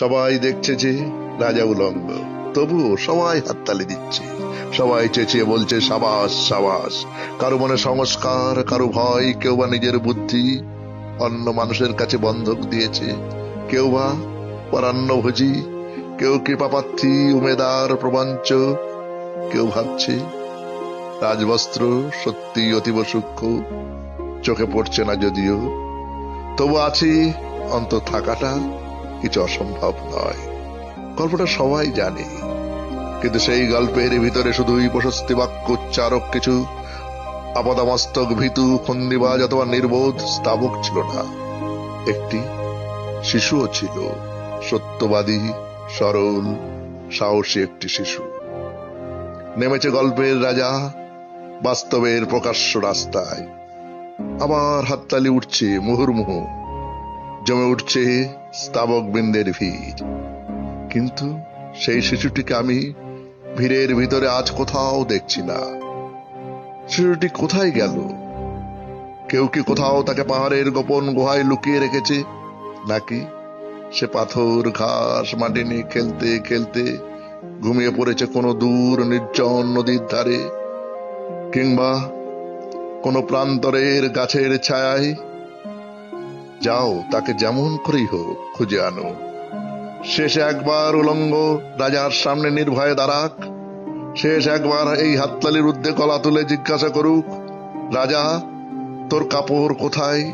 সবাই দেখছে যে রাজা উলঙ্গ। তবুও সবাই হাততালি দিচ্ছে। সবাই চেঁচিয়ে বলছে, সাবাস সাবাস। কারও মনে সংস্কার, কারও ভয়, কেউ বা নিজের বুদ্ধি। অন্য মানুষের কাছে বন্ধক দিয়েছে। কেউ বা পরান্নভোজী। কেউ কৃপাপাত্রী, উমেদার, প্রবঞ্চ। কেউ ভাবছে, রাজবস্ত্র সত্যি অতীব সূক্ষ্ম। চোখে পড়ছে না যদিও। তবু আছি অন্ত থাকাটা। কিছু অসম্ভব নয়। গল্পটা সবাই জানে। কিন্তু সেই গল্পের ভিতরে শুধুই প্রশস্তি বাক্য, উচ্চারক কিছু, আপাদমস্তক, ভীতু ফন্দিবাজ অথবা নির্বোধ স্থাবক ছিল না। একটি শিশুও ছিল, সত্যবাদী, সরল, সাহসী একটি শিশু। নেমেছে গল্পের রাজা, বাস্তবের প্রকাশ্য রাস্তায়। আবার হাততালি উঠছে মুহুর্মুহু। জমে উঠছে স্তাবক বৃন্দের ভিড়। কিন্তু সেই শিশুটিকে আমি ভিড়ের ভিতরে আজ কোথাও দেখছি না। শিশুটি কোথায় গেল? কেউ কি কোথাও তাকে পাহাড়ের গোপন গুহায় লুকিয়ে রেখেছে? নাকি সে পাথর, ঘাস, মাটি নিয়ে খেলতে খেলতে ঘুমিয়ে পড়েছে কোনো দূর, নির্জন নদীর ধারে? কিংবা কোনো প্রান্তরের গাছের ছায়ায় যাও, তাকে যেমন করেই হোক খুঁজে আনো। শেষ একবার উলঙ্গ রাজার সামনে নির্ভয়ে দাঁড়াক। শেষ একবার এই হাততালির উদ্দে কলা তুলে জিজ্ঞাসা করুক, রাজা, তোর কাপড় কোথায়?